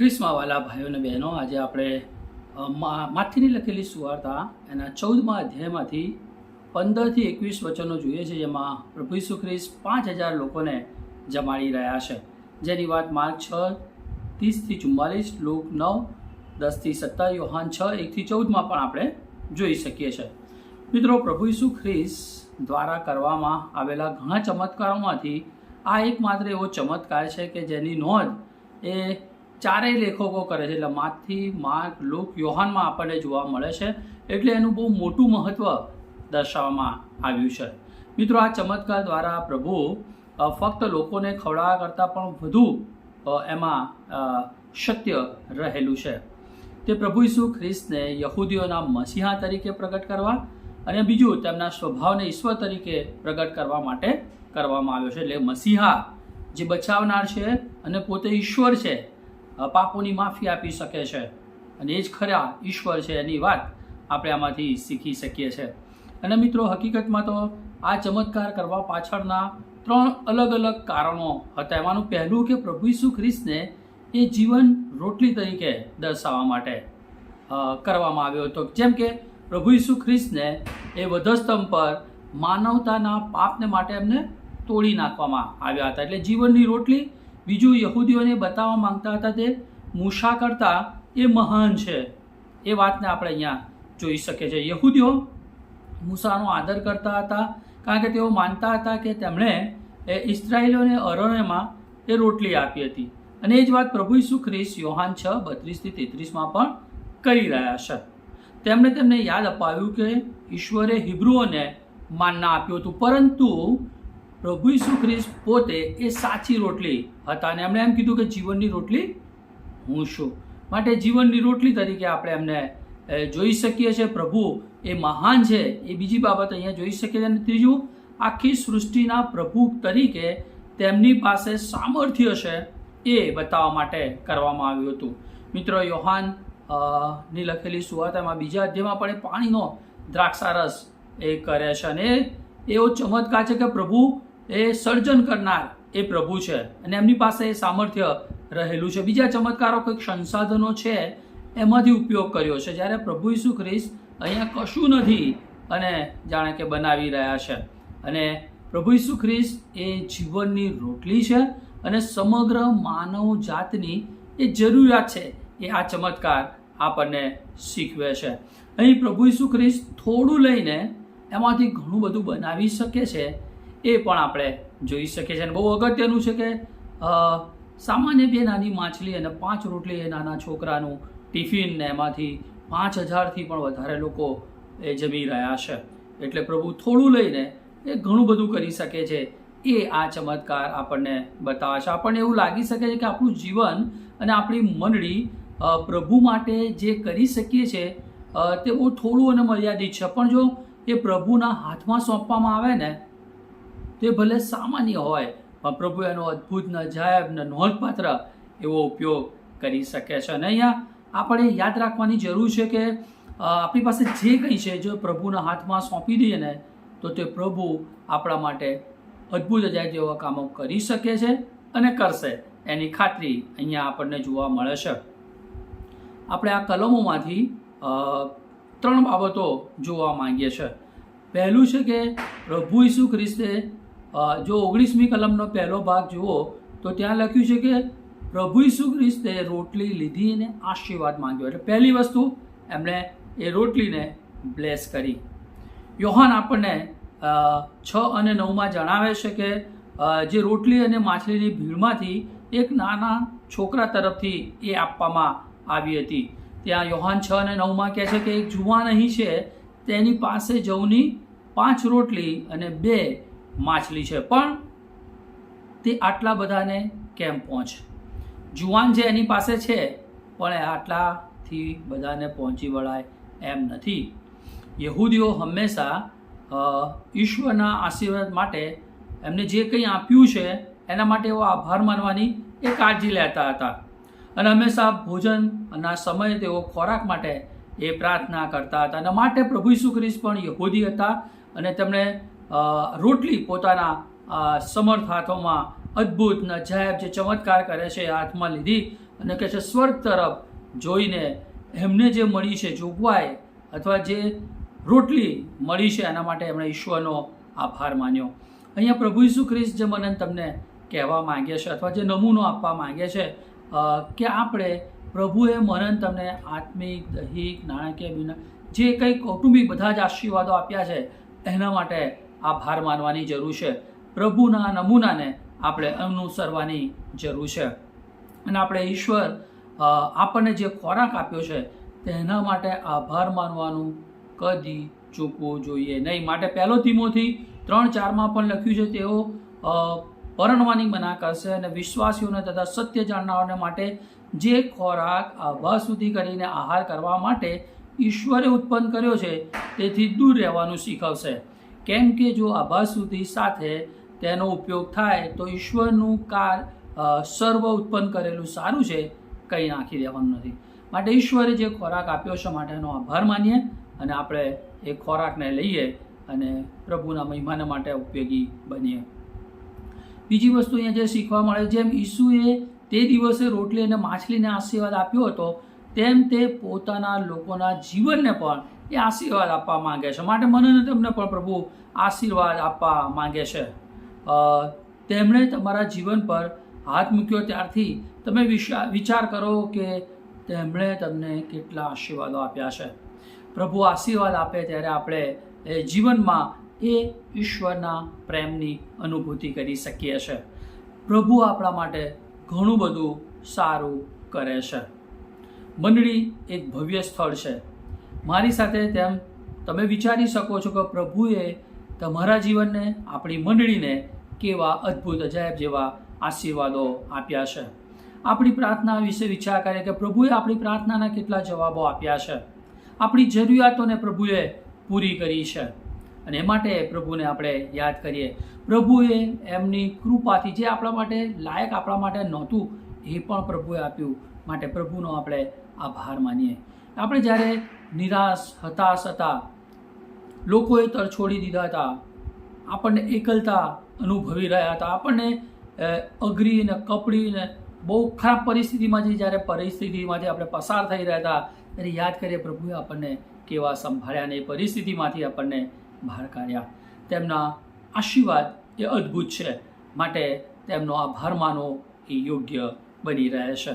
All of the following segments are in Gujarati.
ખ્રિસ્મા વાલા ભાઈઓ અને બહેનો, આજે આપણે માથીની લખેલી સુવાર્તા, એના ચૌદમા અધ્યાયમાંથી પંદરથી એકવીસ વચનો જોઈએ છે, જેમાં પ્રભુ ઈસુ ખ્રિસ્ત પાંચ હજાર લોકોને જમાડી રહ્યા છે. જેની વાત માર્ક છ, ત્રીસથી ચુમ્માલીસ, લોક નવ, દસથી સત્તર યોહાન છ, એકથી ચૌદમાં પણ આપણે જોઈ શકીએ છીએ મિત્રો, પ્રભુ ઈસુ ખ્રિસ્ત દ્વારા કરવામાં આવેલા ઘણા ચમત્કારોમાંથી આ એકમાત્ર એવો ચમત્કાર છે કે જેની નોંધ એ ચારેય લેખકો કરે છે. એટલે માથી માર્ક લુક યોહાનમાં આપણને જોવા મળે છે. એટલે એનું બહુ મોટું મહત્ત્વ દર્શાવવામાં આવ્યું છે. મિત્રો, આ ચમત્કાર દ્વારા પ્રભુ ફક્ત લોકોને ખવડાવવા કરતાં પણ વધુ એમાં સત્ય રહેલું છે. તે પ્રભુ ઈસુ ખ્રિસ્તને યહૂદીઓના મસીહા તરીકે પ્રગટ કરવા અને બીજું તેમના સ્વભાવને ઈશ્વર તરીકે પ્રગટ કરવા માટે કરવામાં આવ્યો છે. એટલે મસીહા જે બચાવનાર છે અને પોતે ઈશ્વર છે પાપોની માફી આપી શકે છે. અને એ જ ખરા ઈશ્વર છે એની વાત આપણે આમાંથી શીખી શકીએ છીએ અને મિત્રો, હકીકતમાં તો આ ચમત્કાર કરવા પાછળના ત્રણ અલગ અલગ કારણો હતા. એમાંનું પહેલું કે પ્રભુ ઈસુ ખ્રિસ્તને એ જીવન રોટલી તરીકે દર્શાવવા માટે કરવામાં આવ્યો હતો. જેમ કે પ્રભુ ઈસુ ખ્રિસ્તને એ વધસ્તંભ પર માનવતાના પાપને માટે એમને તોડી નાખવામાં આવ્યા હતા. એટલે જીવનની રોટલી બીજું યહૂદીઓને બતાવવા માંગતા હતા તે મૂષા કરતાં એ મહાન છે. એ વાતને આપણે અહીંયા જોઈ શકીએ છીએ. યહૂદીઓ મૂસાનો આદર કરતા હતા કારણ કે તેઓ માનતા હતા કે તેમણે એ ઇસરાયેલીઓને અરણ્યમાં એ રોટલી આપી હતી. અને એ જ વાત પ્રભુ ઈસુ ખ્રિસ્ત યોહાન છ બત્રીસથી તેત્રીસમાં પણ કરી રહ્યા છે. તેમણે તેમને યાદ અપાવ્યું કે ઈશ્વરે હિબ્રુઓને માનના આપ્યું હતું. પરંતુ પ્રભુ ઈસુ ખ્રિસ્ત પોતે એ સાચી રોટલી હતા અને એમણે એમ કીધું કે જીવનની રોટલી હું છું. માટે જીવનની રોટલી તરીકે આપણે એમને જોઈ શકીએ છીએ. પ્રભુ એ મહાન છે. એ બીજી બાબત અહીંયા જોઈ શકીએ અને ત્રીજું, આખી સૃષ્ટિના પ્રભુ તરીકે તેમની પાસે સામર્થ્ય છે એ બતાવવા માટે કરવામાં આવ્યું હતું. મિત્રો, યોહાનની લખેલી સુવાર્તામાં બીજા અધ્યાયમાં પણ એ પાણીનો દ્રાક્ષારસ એ કરે છે. અને એવો ચમત્કાર છે કે પ્રભુ એ સર્જન કરનાર એ પ્રભુ છે. અને એમની પાસે એ સામર્થ્ય રહેલું છે. બીજા ચમત્કારો કંઈક સંસાધનો છે, એમાંથી ઉપયોગ કર્યો છે. જ્યારે પ્રભુ ઈસુ ખ્રિસ્ત અહીંયા કશું નથી અને જાણે કે બનાવી રહ્યા છે. અને પ્રભુ ઈસુ ખ્રિસ્ત એ જીવનની રોટલી છે અને સમગ્ર માનવ જાતની એ જરૂરિયાત છે એ આ ચમત્કાર આપણને શીખવે છે. અહીં પ્રભુ ઈસુ ખ્રિસ્ત થોડું લઈને એમાંથી ઘણું બધું બનાવી શકે છે. એ પણ આપણે જોઈ શકીએ છીએ. અને બહુ અગત્યનું છે કે સામાન્ય બે નાની માછલી અને પાંચ રોટલી એ નાના છોકરાનું ટિફિન ને એમાંથી પાંચ હજારથી પણ વધારે લોકો એ જમી રહ્યા છે. એટલે પ્રભુ થોડું લઈને એ ઘણું બધું કરી શકે છે. એ આ ચમત્કાર આપણને બતાવે છે. આપણને એવું લાગી શકે છે કે આપણું જીવન અને આપણી મંડળી પ્રભુ માટે જે કરી શકીએ છીએ તે બહુ થોડું અને મર્યાદિત છે. પણ જો એ પ્રભુના હાથમાં સોંપવામાં આવે ને તે ભલે સામાન્ય હોય, પણ પ્રભુ એનો અદ્ભુત, નજાયબ ને નોંધપાત્ર એવો ઉપયોગ કરી શકે છે. અને અહીંયા આપણે યાદ રાખવાની જરૂર છે કે આપણી પાસે જે કંઈ છે, જો પ્રભુના હાથમાં સોંપી દઈએ ને, તો તે પ્રભુ આપણા માટે અદ્ભુત અજાયબ જેવા કામો કરી શકે છે અને કરશે. એની ખાતરી અહીંયા આપણને જોવા મળે છે. આપણે આ કલમોમાંથી ત્રણ બાબતો જોવા માંગીએ છીએ પહેલું છે કે, પ્રભુ ઈસુ ખ્રિસ્તે જો ઓગણીસમી કલમનો પહેલો ભાગ જુઓ, તો ત્યાં લખ્યું છે કે પ્રભુ ઈસુ ખ્રિસ્તે રોટલી લીધી અને આશીર્વાદ માંગ્યો. એટલે પહેલી વસ્તુ એમણે એ રોટલીને બ્લેસ કરી. યોહાન આપણને છ અને નવમાં જણાવે છે કે જે રોટલી અને માછલીની ભીડમાંથી એક નાના છોકરા તરફથી એ આપવામાં આવી હતી. ત્યાં યોહાન છ અને નવમાં કહે છે કે એક જુવાન અહીં છે, તેની પાસે જવની પાંચ રોટલી અને બે માછલી છે. પણ તે આટલા બધાને કેમ પહોંચે? જુવાન જે એની પાસે છે, પણ એ આટલાથી બધાને પહોંચી વળાય એમ નથી. યહૂદીઓ હંમેશા ઈશ્વરના આશીર્વાદ માટે એમને જે કંઈ આપ્યું છે, એના માટે એવો આભાર માનવાની એ કાળજી લેતા હતા. અને હંમેશા ભોજનના સમયે તેઓ ખોરાક માટે એ પ્રાર્થના કરતા હતા. અને માટે પ્રભુ ઈસુ ખ્રિસ્ત પણ યહૂદી હતા અને તેમણે રોટલી પોતાના સમર્થ હાથોમાં અદ્ભુત નજાયબ જે ચમત્કાર કરે છે હાથમાં લીધી અને કહે છે, સ્વર્ગ તરફ જોઈને એમને જે મળી છે જોગવાઈ અથવા જે રોટલી મળી છે એના માટે એમણે ઈશ્વરનો આભાર માન્યો. અહીંયા પ્રભુ ઈસુ ખ્રિસ્ત જે મને તમને કહેવા માંગે છે અથવા જે નમૂનો આપવા માંગે છે કે આપણે પ્રભુએ મનન તમને આત્મિક, દૈહિક, નાણાકીય વિના જે કંઈ કૌટુંબિક બધા જ આશીર્વાદો આપ્યા છે, એના માટે આભાર માનવાની જરૂર છે. પ્રભુના નમૂનાને આપણે અનુસરવાની જરૂર છે. અને આપણે ઈશ્વર આપણને જે ખોરાક આપ્યો છે, તેના માટે આભાર માનવાનું કદી ચૂકવું જોઈએ નહીં. માટે પહેલો ધીમોથી ત્રણ ચારમાં પણ લખ્યું છે, તેઓ પરણવાની મના કરશે અને વિશ્વાસીઓને તથા સત્ય જાણનારાઓને માટે જે ખોરાક આભા સુધી કરીને આહાર કરવા માટે ઈશ્વરે ઉત્પન્ન કર્યો છે, તેથી દૂર રહેવાનું શીખવશે. કેમ કે જો આભા સુધી સાથે તેનો ઉપયોગ થાય તો ઈશ્વરનું કાર સર્વ ઉત્પન્ન કરેલું સારું છે, કંઈ નાખી દેવાનું નથી. માટે ઈશ્વરે જે ખોરાક આપ્યો છે માટેનો આભાર માનીએ અને આપણે એ ખોરાકને લઈએ અને પ્રભુના મહિમાને માટે ઉપયોગી બનીએ. બીજી વસ્તુ અહીંયા જે શીખવા મળે, જેમ ઈસુએ તે દિવસે રોટલી અને માછલીને આશીર્વાદ આપ્યો હતો, તેમ તે પોતાના લોકોના જીવનને પણ એ આશીર્વાદ આપવા માંગે છે. માટે મને ને તમને પણ પ્રભુ આશીર્વાદ આપવા માંગે છે. તેમણે તમારા જીવન પર હાથ મૂક્યો ત્યારથી તમે વિચાર કરો કે તેમણે તમને કેટલા આશીર્વાદો આપ્યા છે. પ્રભુ આશીર્વાદ આપે ત્યારે આપણે એ જીવનમાં એ ઈશ્વરના પ્રેમની અનુભૂતિ કરી શકીએ છીએ પ્રભુ આપણા માટે ઘણું બધું સારું કરે છે. મંડળી એક ભવ્ય સ્થળ છે. મારી સાથે તેમ તમે વિચારી શકો છો કે પ્રભુએ તમારા જીવનને, આપણી મંડળીને કેવા અદ્ભુત, અજાયબ જેવા આશીર્વાદો આપ્યા છે. આપણી પ્રાર્થના વિશે વિચાર કરીએ કે પ્રભુએ આપણી પ્રાર્થનાના કેટલા જવાબો આપ્યા છે. આપણી જરૂરિયાતોને પ્રભુએ પૂરી કરી છે. અને એ માટે પ્રભુને આપણે યાદ કરીએ. પ્રભુએ એમની કૃપાથી જે આપણા માટે લાયક, આપણા માટે નહોતું, એ પણ પ્રભુએ આપ્યું. માટે પ્રભુનો આપણે આભાર માનીએ. આપણે જ્યારે નિરાશ, હતાશ હતા, લોકોએ તર છોડી દીધા હતા, આપણને એકલતા અનુભવી રહ્યા હતા, આપણને અઘરીને અઘરી ને કપડી ને બહુ ખરાબ પરિસ્થિતિમાંથી જ્યારે પરિસ્થિતિમાંથી આપણે પસાર થઈ રહ્યા હતા, ત્યારે યાદ કરીએ પ્રભુએ આપણને કેવા સંભાળ્યા ને એ પરિસ્થિતિમાંથી આપણને બહાર કાઢ્યા. તેમના આશીર્વાદ એ અદ્ભુત છે. માટે તેમનો આભાર માનવો એ યોગ્ય બની રહે છે.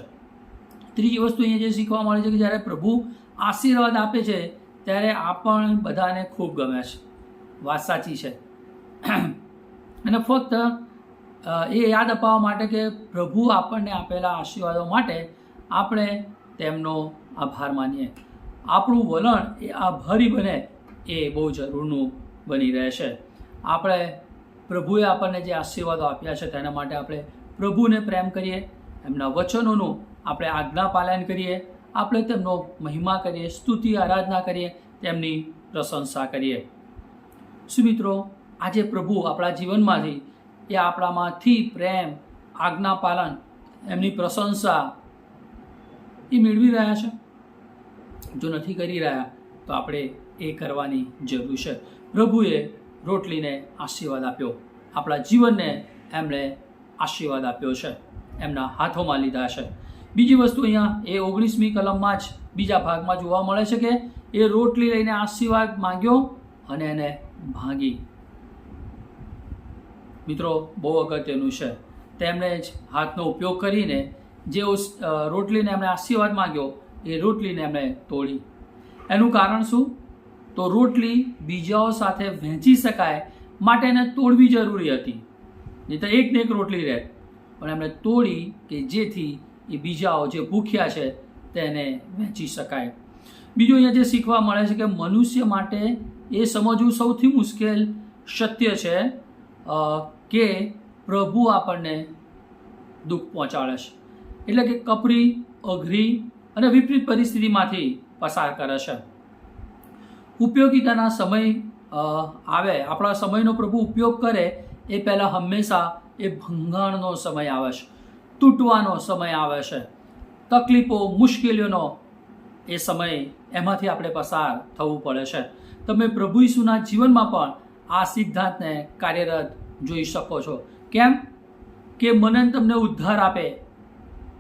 ત્રીજી વસ્તુ અહીંયા જે શીખવા મળે છે કે જ્યારે પ્રભુ આશીર્વાદ આપે છે, ત્યારે આપણ બધાને ખૂબ ગમે છે. વાત સાચી છે. અને ફક્ત એ યાદ અપાવવા માટે કે પ્રભુ આપણને આપેલા આશીર્વાદો માટે આપણે તેમનો આભાર માનીએ. આપણું વલણ એ આભારી બને એ બહુ જરૂરનું બની રહેશે આપણે પ્રભુએ આપણને જે આશીર્વાદો આપ્યા છે, તેના માટે આપણે પ્રભુને પ્રેમ કરીએ, એમના વચનોનું આપણે આજ્ઞા પાલન કરીએ, આપણે તેમનો મહિમા કરીએ, સ્તુતિ, આરાધના કરીએ, તેમની પ્રશંસા કરીએ. શું મિત્રો, આજે પ્રભુ આપણા જીવનમાંથી એ આપણામાંથી પ્રેમ, આજ્ઞા પાલન, એમની પ્રશંસા એ મેળવી રહ્યા છે? જો નથી કરી રહ્યા, તો આપણે એ કરવાની જરૂર છે. પ્રભુએ રોટલીને આશીર્વાદ આપ્યો. આપણા જીવનને એમણે આશીર્વાદ આપ્યો છે. એમના હાથોમાં લીધા છે. બીજી વસ્તુ અહીંયા એ ઓગણીસમી કલમમાં જ બીજા ભાગમાં જોવા મળે છે કે એ રોટલી લઈને આશીર્વાદ માંગ્યો અને એને ભાંગી. મિત્રો, બહુ અગત્યનું છે. તેમણે જ હાથનો ઉપયોગ કરીને જે રોટલીને એમણે આશીર્વાદ માંગ્યો, એ રોટલીને એમણે તોડી. એનું કારણ શું? તો રોટલી બીજાઓ સાથે વહેંચી શકાય માટે એને તોડવી જરૂરી હતી. નહીં તો એક ને એક રોટલી રહે. પણ એમણે તોડી કે જેથી એ બીજાઓ જે ભૂખ્યા છે તેને વહેંચી શકાય. બીજું અહીંયા જે શીખવા મળે છે કે મનુષ્ય માટે એ સમજવું સૌથી મુશ્કેલ સત્ય છે કે પ્રભુ આપણને દુઃખ પહોંચાડે છે. એટલે કે કપરી, અઘરી અને વિપરીત પરિસ્થિતિમાંથી પસાર કરે છે. ઉપયોગિતાના સમય આવે. આપણા સમયનો પ્રભુ ઉપયોગ કરે એ પહેલાં હંમેશા એ ભંગાણનો સમય આવે છે. તૂટવાનો સમય આવે છે. તકલીફો, મુશ્કેલીઓનો એ સમય એમાંથી આપણે પસાર થવું પડે છે. તમે પ્રભુ ઈસુના જીવનમાં પણ આ સિદ્ધાંતને કાર્યરત જોઈ શકો છો. કેમ? કે મને તમને ઉદ્ધાર આપે.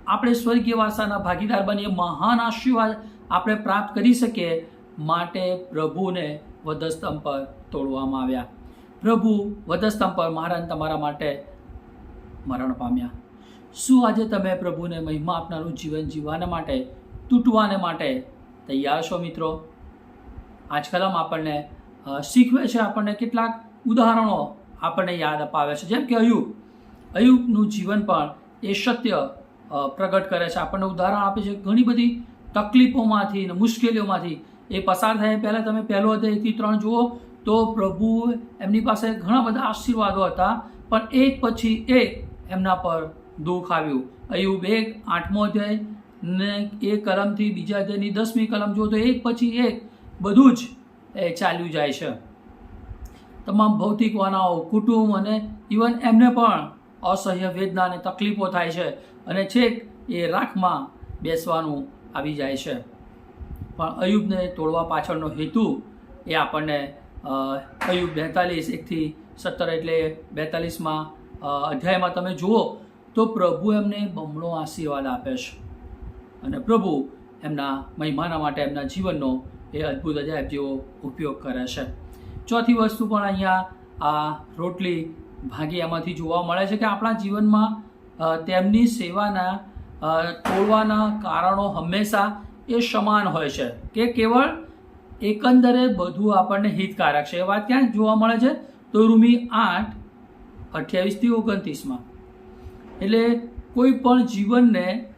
આપણે સ્વર્ગીય વાસાના ભાગીદાર બનીએ, મહાન આશીર્વાદ આપણે પ્રાપ્ત કરી શકીએ માટે પ્રભુને વધસ્તંભ પર તોડવામાં આવ્યા. પ્રભુ વધસ્તંભ પર મારા તમારા માટે મરણ પામ્યા. શું આજે તમે પ્રભુને મહિમા આપનારું જીવન જીવવાને માટે, તૂટવાને માટે તૈયાર છો મિત્રો? આજકાલ આમ આપણને શીખવે છે આપણને કેટલાક ઉદાહરણો આપણને યાદ અપાવે છે. જેમ કે અયુબ. અયુબનું જીવન પણ એ સત્ય પ્રગટ કરે છે. આપણને ઉદાહરણ આપે છે ઘણી બધી તકલીફોમાંથી અને મુશ્કેલીઓમાંથી. એ પસાર થાય. પહેલાં તમે પહેલો અધ્યાયથી ત્રણ જુઓ તો પ્રભુ એમની પાસે ઘણા બધા આશીર્વાદો હતા, પણ એક પછી એક એમના પર દુઃખ આવ્યું. અયુબ એક આઠમો અધ્યાય ને એ કલમથી બીજા અધ્યાયની દસમી કલમ જો તો એક પછી એક બધું જ એ ચાલ્યું જાય છે. તમામ ભૌતિક વાનાઓ, કુટુંબ અને ઇવન એમને પણ અસહ્ય વેદના અને તકલીફો થાય છે અને છેક એ રાખમાં બેસવાનું આવી જાય છે. પણ અયુબને તોડવા પાછળનો હેતુ એ આપણને અયુબ બેતાલીસ એકથી સત્તર એટલે બેતાલીસમાં અધ્યાયમાં તમે જુઓ તો પ્રભુ એમને બમણો આશીર્વાદ આપે છે. અને પ્રભુ એમના મહિમાના માટે એમના જીવનનો એ અદ્ભુત અજાયબ જેવો ઉપયોગ કરે છે. ચોથી વસ્તુ પણ અહીંયા આ રોટલી ભાગી એમાંથી જોવા મળે છે કે આપણા જીવનમાં તેમની સેવાના તોડવાના કારણો હંમેશા એ સમાન હોય છે કે કેવળ એકંદરે બધું આપણને હિતકારક છે. એ વાત ક્યાં જોવા મળે છે? તો રૂમી આઠ, અઠ્યાવીસથી ઓગણત્રીસમાં. એટલે કોઈ પણ જીવનને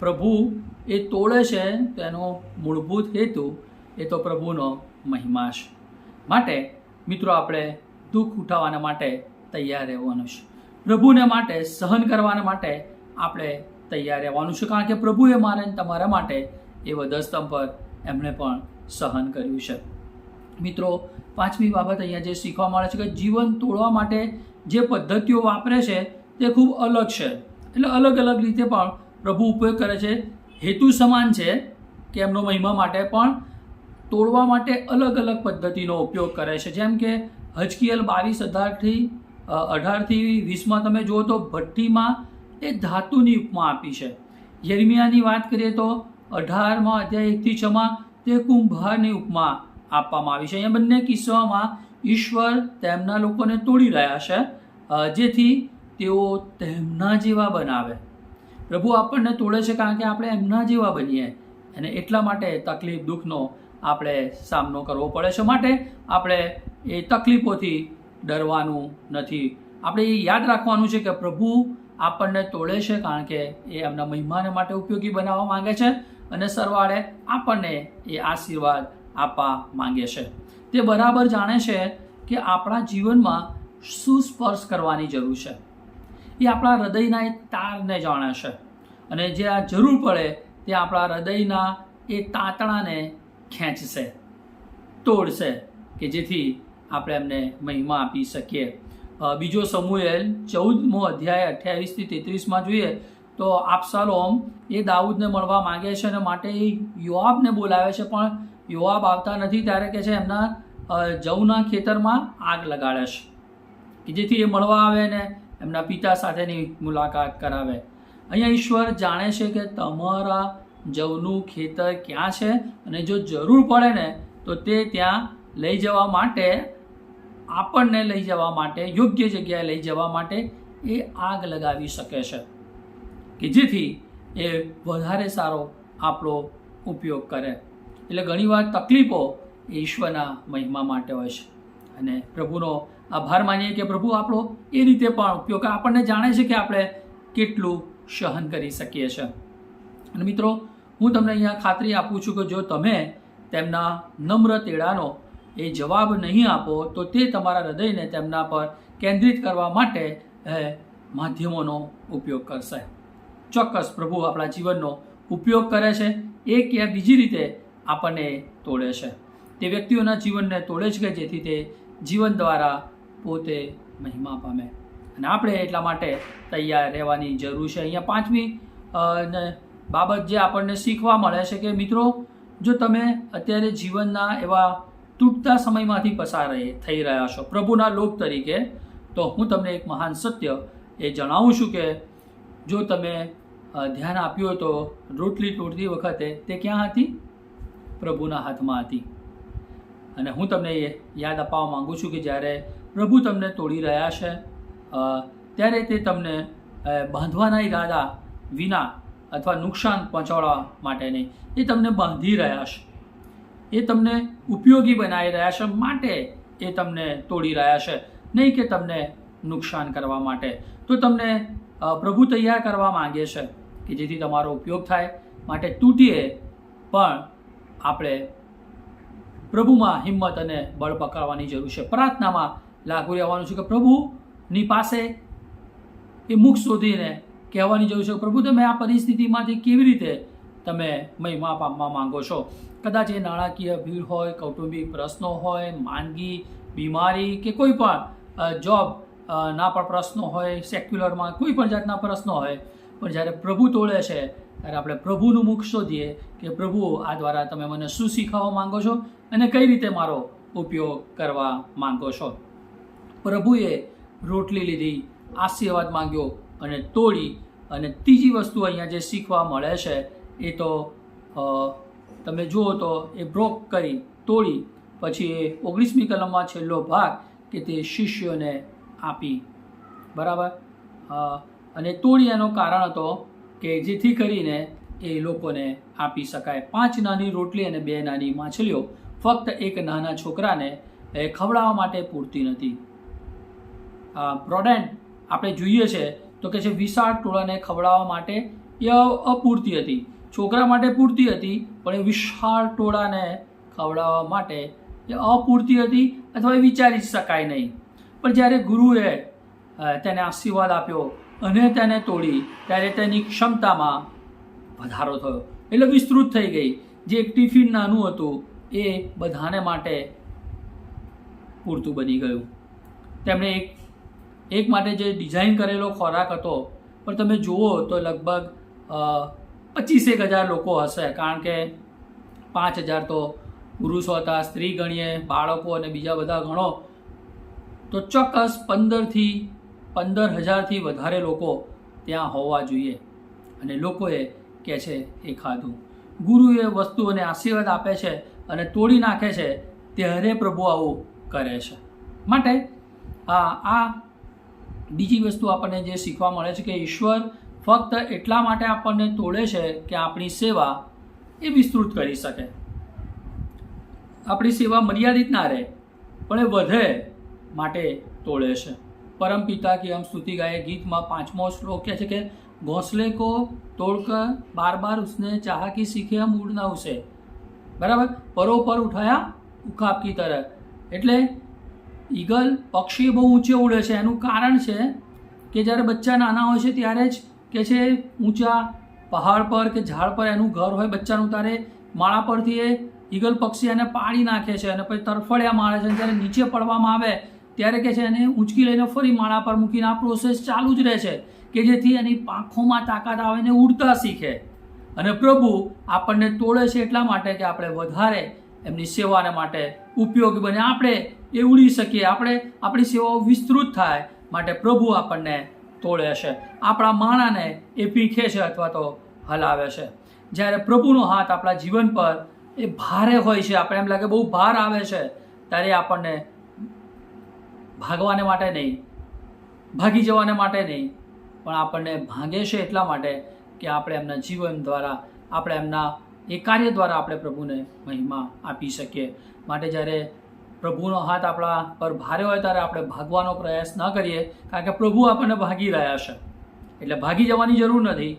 પ્રભુ એ તોડે છે તેનો મૂળભૂત હેતુ એ તો પ્રભુનો મહિમા છે. માટે મિત્રો આપણે દુઃખ ઉઠાવવાના માટે તૈયાર રહેવાનું છે. પ્રભુને માટે સહન કરવાના માટે આપણે તૈયાર રહેવાનું છે. કારણ કે પ્રભુએ મારે તમારા માટે એ વધસ્તંભ પર એમણે પણ સહન કર્યું છે. મિત્રો, પાંચમી બાબત અહીંયા જે શીખવા મળે છે કે જીવન તોડવા માટે જે પદ્ધતિઓ વાપરે છે તે ખૂબ અલગ છે. એટલે અલગ અલગ રીતે પણ પ્રભુ ઉપયોગ કરે છે. હેતુ સમાન છે કે એમનો મહિમા માટે પણ તોડવા માટે અલગ અલગ પદ્ધતિનો ઉપયોગ કરે છે. જેમ કે હજકીયલ બાવીસ અઢારથી અઢારથી વીસમાં તમે જુઓ તો ભઠ્ઠીમાં એ ધાતુની ઉપમા આપી છે. યર્મિયાની વાત કરીએ તો અઢારમાં અધ્યાય એકથી છમાં તે કુંભારની ઉપમા આપવામાં આવી છે. અહીંયા બંને કિસ્સાઓમાં ઈશ્વર તેમના લોકોને તોડી રહ્યા છે. જેથી તેઓ તેમના જેવા બનાવે. પ્રભુ આપણને તોડે છે કારણ કે આપણે એમના જેવા બનીએ અને એટલા માટે તકલીફ, દુઃખનો આપણે સામનો કરવો પડે છે. માટે આપણે એ તકલીફોથી ડરવાનું નથી. આપણે એ યાદ રાખવાનું છે કે પ્રભુ આપણને તોડે છે કારણ કે એ એમના મહિમાને માટે ઉપયોગી બનાવવા માંગે છે અને સરવાળે આપણને એ આશીર્વાદ આપવા માંગે છે. તે બરાબર જાણે છે કે આપણા જીવનમાં શું સ્પર્શ કરવાની જરૂર છે. એ આપણા હૃદયના એ તારને જાણે છે. અને જે આ જરૂર પડે તે આપણા હૃદયના એ તાંતણાને ખેંચશે, તોડશે કે જેથી આપણે એમને મહિમા આપી શકીએ. બીજો સમુએલ ચૌદમો અધ્યાય અઠ્યાવીસથી તેત્રીસમાં જોઈએ તો આપસાલોમ એ દાઉદને મળવા માંગે છે અને માટે એ યોઆબને બોલાવે છે, પણ યોઆબ આવતા નથી ત્યારે કે છે એમના જવના ખેતરમાં આગ લગાડે છે. કે જેથી એ મળવા આવે ને એમના પિતા સાથેની મુલાકાત કરાવે. અહીંયા ઈશ્વર જાણે છે કે તમારા જવનું ખેતર ક્યાં છે અને જો જરૂર પડે ને, તો તે ત્યાં લઈ જવા માટે, આપણને લઈ જવા માટે, યોગ્ય જગ્યાએ લઈ જવા માટે એ આગ લગાવી શકે છે. કે જેથી એ વધારે સારો આપણો ઉપયોગ કરે. એટલે ઘણીવાર તકલીફો ઈશ્વરના મહિમા માટે હોય છે. અને પ્રભુનો આભાર માનીએ કે પ્રભુ આપણો એ રીતે પણ ઉપયોગ આપણને જાણે છે કે આપણે કેટલું સહન કરી શકીએ છીએ અને મિત્રો, હું તમને અહીંયા ખાતરી આપું છું કે જો તમે તેમના નમ્ર તેડાનો એ જવાબ નહીં આપો, તો તે તમારા હૃદયને તેમના પર કેન્દ્રિત કરવા માટે માધ્યમોનો ઉપયોગ કરશે. ચોક્કસ પ્રભુ આપણા જીવનનો ઉપયોગ કરે છે એક યા બીજી રીતે આપણને તોડે છે. તે વ્યક્તિઓના જીવનને તોડે છે કે જેથી તે જીવન દ્વારા પોતે મહિમા પામે. અને આપણે એટલા માટે તૈયાર રહેવાની જરૂર છે. અહીંયા પાંચમી બાબત જે આપણને શીખવા મળે છે કે મિત્રો, જો તમે અત્યારે જીવનના એવા તૂટતા સમયમાંથી પસાર થઈ રહ્યા છો, પ્રભુના લોક તરીકે, તો હું તમને એક મહાન સત્ય એ જણાવું છું કે જો તમે ધ્યાન આપ્યું તો રોટલી તોડતી વખતે તે ક્યાં હતી? પ્રભુના હાથમાં હતી. અને હું તમને યાદ અપાવવા માંગુ છું કે જ્યારે પ્રભુ તમને તોડી રહ્યા છે. ત્યારે તે તમને બાંધવાના ઈરાદા વિના અથવા નુકસાન પહોંચાડવા માટે નહીં. એ તમને બાંધી રહ્યા છે. એ તમને ઉપયોગી બનાવી રહ્યા છે. માટે એ તમને તોડી રહ્યા છે. નહીં કે તમને નુકસાન કરવા માટે. તો તમને પ્રભુ તૈયાર કરવા માંગે છે કે જેથી તમારો ઉપયોગ થાય. માટે તૂટીએ પણ આપણે પ્રભુમાં હિંમત અને બળ પકડવાની જરૂર છે. પ્રાર્થનામાં લાગુ રહેવાનું છે કે પ્રભુની પાસે એ મુખ શોધીને કહેવાની જરૂર છે પ્રભુ તમે આ પરિસ્થિતિમાંથી કેવી રીતે તમે મહિમા પામવા માંગો છો? કદાચ એ નાણાકીય ભીડ હોય, કૌટુંબિક પ્રશ્નો હોય, માંદગી, બીમારી કે કોઈ પણ જોબ ના પણ પ્રશ્નો હોય સેક્યુલરમાં કોઈ પણ જાતના પ્રશ્નો હોય, પણ જ્યારે પ્રભુ તોડે છે, ત્યારે આપણે પ્રભુનું મુખ શોધીએ કે પ્રભુ, આ દ્વારા તમે મને શું શીખવવા માંગો છો અને કઈ રીતે મારો ઉપયોગ કરવા માંગો છો? પ્રભુએ રોટલી લીધી, આશીર્વાદ માંગ્યો અને તોડી અને ત્રીજી વસ્તુ અહીંયા જે શીખવા મળે છે એ તો તમે જુઓ તો એ બ્રોક કરી તોડી, પછી એ ઓગણીસમી કલમમાં છેલ્લો ભાગ કે તે શિષ્યોને આપી. બરાબર? અને તોડી એનો કારણ હતો કે જેથી કરીને એ લોકોને આપી શકાય. પાંચ નાની રોટલી અને બે નાની માછલીઓ. ફક્ત એક નાના છોકરાને ખવડાવવા માટે પૂરતી નથી. બ્રોડેન્ટ આપણે જોઈએ છે, તો કે છે વિશાળ ટોળાને ખવડાવવા માટે એ અપૂરતી હતી. છોકરા માટે પૂરતી હતી, પણ એ વિશાળ ટોળાને ખવડાવવા માટે એ અપૂરતી હતી અથવા એ વિચારી શકાય નહીં. પણ જ્યારે ગુરુએ તેને આશીર્વાદ આપ્યો અને તેને તોડી, ત્યારે તેની ક્ષમતામાં વધારો થયો. એટલે વિસ્તૃત થઈ ગઈ. જે એક ટિફિન નાનું હતું, એ બધાને માટે પૂરતું બની ગયું. તેમણે એક એક માટે જે ડિઝાઇન કરેલો ખોરાક હતો, પણ તમે જુઓ તો લગભગ પચીસેક હજાર લોકો હશે. કારણ કે પાંચ હજાર તો પુરુષો હતા, સ્ત્રી ગણીએ, બાળકો અને બીજા બધા ગણો. તો ચોક્કસ પંદરથી, પંદર હજારથી વધારે લોકો ત્યાં હોવા જોઈએ. અને લોકોએ કહે છે એ ખાધું. ગુરુએ વસ્તુઓને આશીર્વાદ આપે છે અને તોડી નાખે છે, ત્યારે પ્રભુ આવું કરે છે. માટે આ બીજી વસ્તુ આપણને જે શીખવા મળે છે કે ઈશ્વર ફક્ત એટલા માટે આપણને તોડે છે કે આપણી સેવા એ વિસ્તૃત કરી શકે. આપણી સેવા મર્યાદિત ના રહે, પણ એ વધે માટે તોડે છે. પરમ પિતા કે હમ સ્તુતિ ગાયે ગીતમાં પાંચમો શ્લોક કહે છે કે, ઘોંસલે કો તોડકર બાર બાર ઉસને ચાહ કી સીખે હમ ઉડના ઉસે. બરાબર? પરો પર ઉઠાયા ઉખાપકી તરફ. એટલે ઈગલ પક્ષી બહુ ઊંચે ઉડે છે. એનું કારણ છે કે જ્યારે બચ્ચા નાના હોય છે ત્યારે જ કે છે ઊંચા પહાડ પર કે ઝાડ પર એનું ઘર હોય બચ્ચાનું, ત્યારે માળા પરથી એ ઈગલ પક્ષી એને પાડી નાખે છે અને પછી તરફડિયા મારે છે. જ્યારે નીચે પડવામાં આવે ત્યારે કે છે એને ઊંચકી લઈને ફરી માળા પર મૂકીને આ પ્રોસેસ ચાલુ જ રહે છે કે જેથી એની પાંખોમાં તાકાત આવે ને ઉડતા શીખે. અને પ્રભુ આપણને તોડે છે એટલા માટે કે આપણે વધારે એમની સેવાને માટે ઉપયોગી બને. આપણે એ ઉડી શકીએ. આપણે આપણી સેવાઓ વિસ્તૃત થાય માટે પ્રભુ આપણને તોડે છે. આપણા માણાને એ પીખે છે અથવા તો હલાવે છે. જ્યારે પ્રભુનો હાથ આપણા જીવન પર એ ભારે હોય છે, આપણે એમ લાગે બહુ ભાર આવે છે, ત્યારે આપણને ભાગવાને માટે નહીં, ભાગી જવાને માટે નહીં, પણ આપણને ભાંગે છે એટલા માટે કે આપણે એમના જીવન દ્વારા, આપણે એમના એ કાર્ય દ્વારા આપણે પ્રભુને મહિમા આપી શકીએ. માટે જ્યારે પ્રભુનો હાથ આપણા પર ભારે હોય ત્યારે આપણે ભાગવાનો પ્રયાસ ન કરીએ, કારણ કે પ્રભુ આપણને ભાગી રહ્યા છે. એટલે ભાગી જવાની જરૂર નથી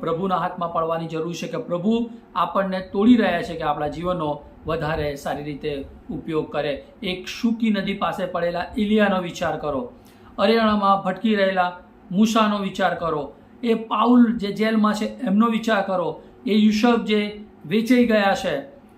પ્રભુના હાથમાં પડવાની જરૂર છે કે પ્રભુ આપણને તોડી રહ્યા છે કે આપણા જીવનનો વધારે સારી રીતે ઉપયોગ કરે. એક સૂકી નદી પાસે પડેલા ઇલિયાનો વિચાર કરો. અરિયાણામાં ભટકી રહેલા મૂસાનો વિચાર કરો. એ પાઉલ જે જેલમાં છે એમનો વિચાર કરો. એ યુસફ જે વેચાઈ ગયા છે,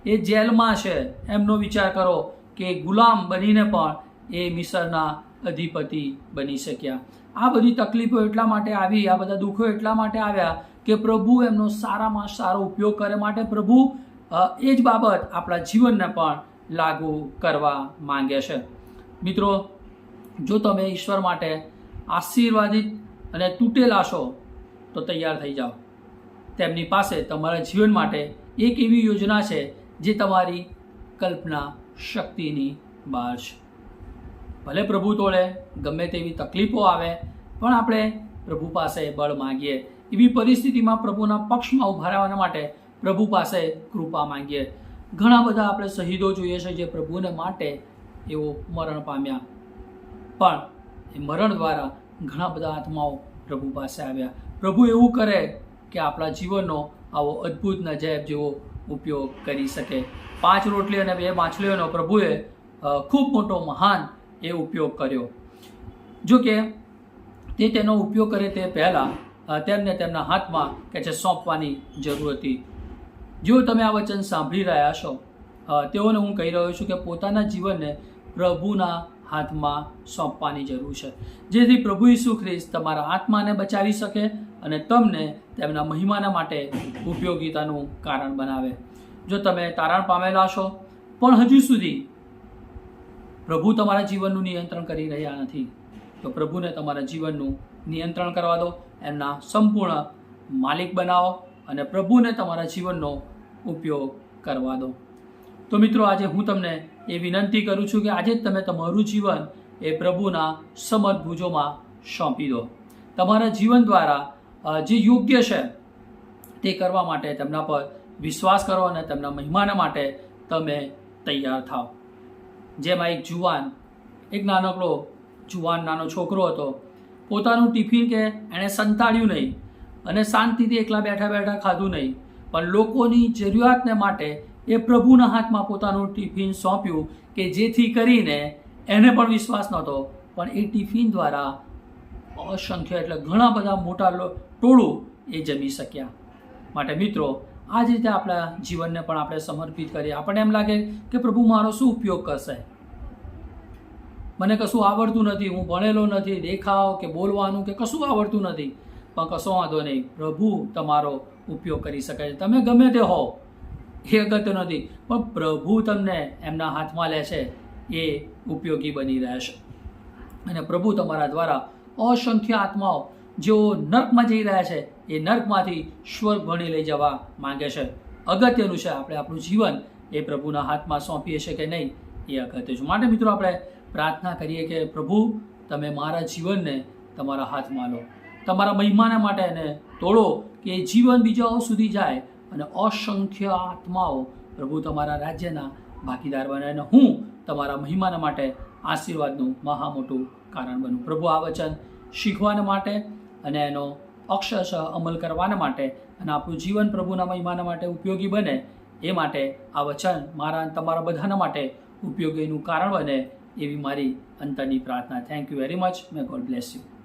એ જેલમાં છે. એમનો વિચાર કરો કે ગુલામ બનીને પણ એ મિસરના અધિપતિ બની શક્યા. આ બધી તકલીફો એટલા માટે આવી, આ બધા દુઃખો એટલા માટે આવ્યા કે પ્રભુ એમનો સારામાં સારો ઉપયોગ કરે માટે પ્રભુ એ જ બાબત આપણા જીવનને પણ લાગુ કરવા માંગે છે. મિત્રો, જો તમે ઈશ્વર માટે આશીર્વાદિત અને તૂટેલા છો, તો તૈયાર થઈ જાઓ. તેમની પાસે તમારા જીવન માટે એક એવી યોજના છે જે તમારી કલ્પના શક્તિની બહાર છે. ભલે પ્રભુ તોડે, ગમે તેવી તકલીફો આવે, પણ આપણે પ્રભુ પાસે બળ માંગીએ. એવી પરિસ્થિતિમાં પ્રભુના પક્ષમાં ઊભા રહેવા માટે પ્રભુ પાસે કૃપા માંગીએ. ઘણા બધા આપણે શહીદો જોઈએ છે જે પ્રભુને માટે એવો મરણ પામ્યા. પણ એ મરણ દ્વારા ઘણા બધા આત્માઓ પ્રભુ પાસે આવ્યા. પ્રભુ એવું કરે કે આપણા જીવનનો આવો અદ્ભુત નજાયબ જેવો ઉપયોગ કરી શકે. પાંચ રોટલી અને બે માછલીઓનો પ્રભુએ ખૂબ મોટો મહાન એ ઉપયોગ કર્યો. જો કે, તે તેનો ઉપયોગ કરે તે પહેલાં તેમને તેમના હાથમાં કે છે સોંપવાની જરૂર હતી. જો તમે આ વચન સાંભળી રહ્યા છો તેઓને હું કહી રહ્યો છું કે પોતાના જીવનને પ્રભુના હાથમાં સોંપવાની જરૂર છે. જેથી પ્રભુ ઈસુ ખ્રિસ્ત તમારા આત્માને બચાવી શકે અને તમને તેમના મહિમાના માટે ઉપયોગિતાનું કારણ બનાવે. જો તમે તારણ પામેલા છો પણ હજુ સુધી પ્રભુ તમારા જીવનનું નિયંત્રણ કરી રહ્યા નથી, તો પ્રભુને તમારા જીવનનું નિયંત્રણ કરવા દો, એમના સંપૂર્ણ માલિક બનાવો અને પ્રભુને તમારા જીવનનો ઉપયોગ કરવા દો. તો મિત્રો, આજે હું તમને એ વિનંતી કરું છું કે આજે જ તમે તમારું જીવન એ પ્રભુના સમર્થ ભુજોમાં સોંપી દો. તમારા જીવન દ્વારા જે યોગ્ય છે તે કરવા માટે તેમના પર વિશ્વાસ કરો અને તેમના મહિમાના માટે તમે તૈયાર થાઓ. જેમાં એક જુવાન, એક નાનકડો જુવાન, નાનો છોકરો હતો. પોતાનું ટિફિન કે એણે સંતાડ્યું નહીં અને શાંતિથી એકલા બેઠા બેઠા ખાધું નહીં. પણ લોકોની જરૂરિયાતને માટે એ પ્રભુના હાથમાં પોતાનું ટિફિન સોંપ્યું કે જેથી કરીને એને પણ વિશ્વાસ નહોતો. પણ એ ટિફિન દ્વારા અસંખ્ય, એટલે ઘણા બધા મોટા ટોળું એ જમી શક્યા. માટે મિત્રો, આ જ રીતે આપણા જીવનને પણ આપણે સમર્પિત કરીએ. આપણને એમ લાગે કે પ્રભુ મારો શું ઉપયોગ કરશે? મને કશું આવડતું નથી, હું ભણેલો નથી, દેખાવ કે બોલવાનું કે કશું આવડતું નથી. પણ કશો વાંધો નહીં. પ્રભુ તમારો ઉપયોગ કરી શકે છે. તમે ગમે તે હો એ અગત્ય નથી. પણ પ્રભુ તમને એમના હાથમાં લે છે, એ ઉપયોગી બની રહેશે. અને પ્રભુ તમારા દ્વારા અસંખ્ય આત્માઓ જેઓ નર્કમાં જઈ રહ્યા છે, એ નર્કમાંથી સ્વર્ગ ભણી લઈ જવા માંગે છે. અગત્યનું છે આપણે આપણું જીવન, એ પ્રભુના હાથમાં સોંપીએ છીએ કે નહીં, એ અગત્ય છે. માટે મિત્રો આપણે પ્રાર્થના કરીએ કે પ્રભુ, તમે મારા જીવનને તમારા હાથમાં લો. તમારા મહિમાના માટે એને તોડો કે જીવન બીજાઓ સુધી જાય અને અસંખ્ય આત્માઓ પ્રભુ તમારા રાજ્યના ભાગીદાર બને અને હું તમારા મહિમાના માટે આશીર્વાદનું મહા મોટું કારણ બનું. પ્રભુ આ વચન શીખવાના માટે અને એનો અક્ષરશ અમલ કરવાના માટે અને આપણું જીવન પ્રભુના મહિમાના માટે ઉપયોગી બને એ માટે આ વચન મારા તમારા બધાના માટે ઉપયોગીનું કારણ બને એવી મારી અંતરની પ્રાર્થના. Thank you very much may God bless you